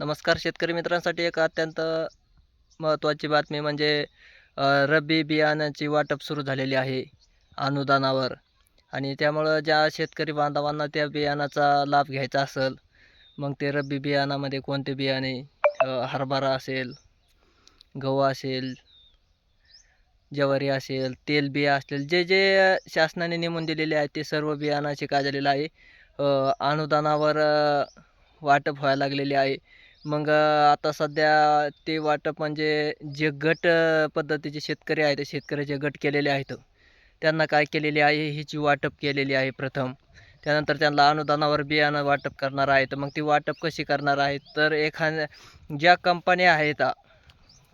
नमस्कार शेतकरी मित्रांसाठी एक अत्यंत महत्त्वाची बातमी म्हणजे रब्बी बियाण्याची वाटप सुरू झालेली आहे अनुदानावर. आणि त्यामुळं ज्या शेतकरी बांधवांना त्या बियाणाचा लाभ घ्यायचा असेल मग ते रब्बी बियाणामध्ये कोणते बियाणे हरभरा असेल गहू असेल ज्वारी असेल तेलबिया असेल जे जे शासनाने नेमून दिलेले आहेत ते सर्व बियाणाचे काय झालेलं आहे अनुदानावर वाटप व्हायला लागलेले आहे. मग आता सध्या ते वाटप म्हणजे जे गट पद्धतीचे शेतकरी आहेत शेतकऱ्याचे गट केलेले आहेत त्यांना काय केलेले आहे? हिची वाटप केलेली आहे प्रथम. त्यानंतर त्यांना अनुदानावर बियाणं वाटप करणार आहेत. मग ती वाटप कशी करणार आहेत? तर एखाद्या ज्या कंपन्या आहेत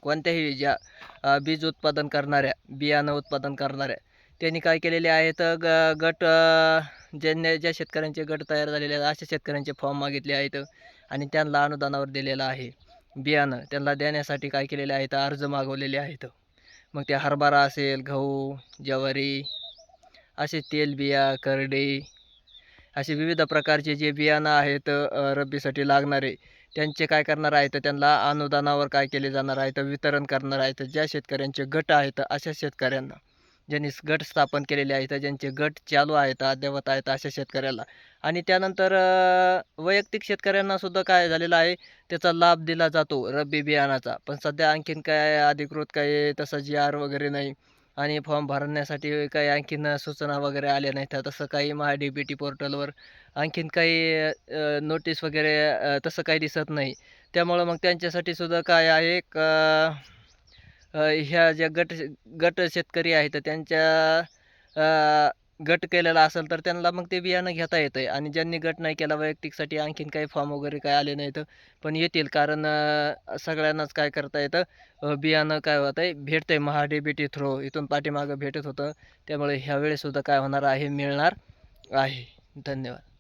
कोणत्याही ज्या बीज उत्पादन करणाऱ्या बियाणं उत्पादन करणाऱ्या त्यांनी काय केलेले आहेत? ग गट ज्यांनी ज्या शेतकऱ्यांचे गट तयार झालेले आहेत अशा शेतकऱ्यांचे फॉर्म मागितले आहेत. आणि त्यांना अनुदानावर दिलेलं आहे. बियाणं त्यांना देण्यासाठी काय केलेले आहेत? अर्ज मागवलेले आहेत. मग ते हरभरा असेल गहू ज्वारी असे तेलबिया करडी असे विविध प्रकारचे जे बियाणं आहेत रब्बीसाठी लागणारे त्यांचे काय करणार आहेत? त्यांना अनुदानावर काय केले जाणार आहेत? वितरण करणार आहेत? ज्या शेतकऱ्यांचे गट आहेत अशा शेतकऱ्यांना ज्यांनी गट स्थापन केलेले आहेत ज्यांचे गट चालू आहेत अद्ययावत आहेत अशा शेतकऱ्याला. आणि त्यानंतर वैयक्तिक शेतकऱ्यांना सुद्धा काय झालेलं आहे त्याचा लाभ दिला जातो रब्बी बियाणाचा. पण सध्या आणखीन काय अधिकृत काही तसं जी आर वगैरे नाही आणि फॉर्म भरण्यासाठी काही आणखीन सूचना वगैरे आल्या नाहीत. तसं काही महा डी बी टी पोर्टलवर आणखीन काही नोटीस वगैरे तसं काही दिसत नाही. त्यामुळं मग त्यांच्यासाठी सुद्धा काय आहे का ह्या ज्या गट गट शेतकरी आहेत त्यांच्या गट केलेला असेल तर त्यांना मग ते बियाणं घेता येतं आहे आणि ज्यांनी गट नाही केला वैयक्तिकसाठी आणखीन काही फॉर्म वगैरे काय आले नाहीत पण येतील. कारण सगळ्यांनाच काय करता येतं बियाणं काय होतं आहे भेटतं आहे महा थ्रो बी टी इथून पाठीमागं भेटत होतं. त्यामुळे ह्यावेळेसुद्धा काय होणार आहे मिळणार आहे. धन्यवाद.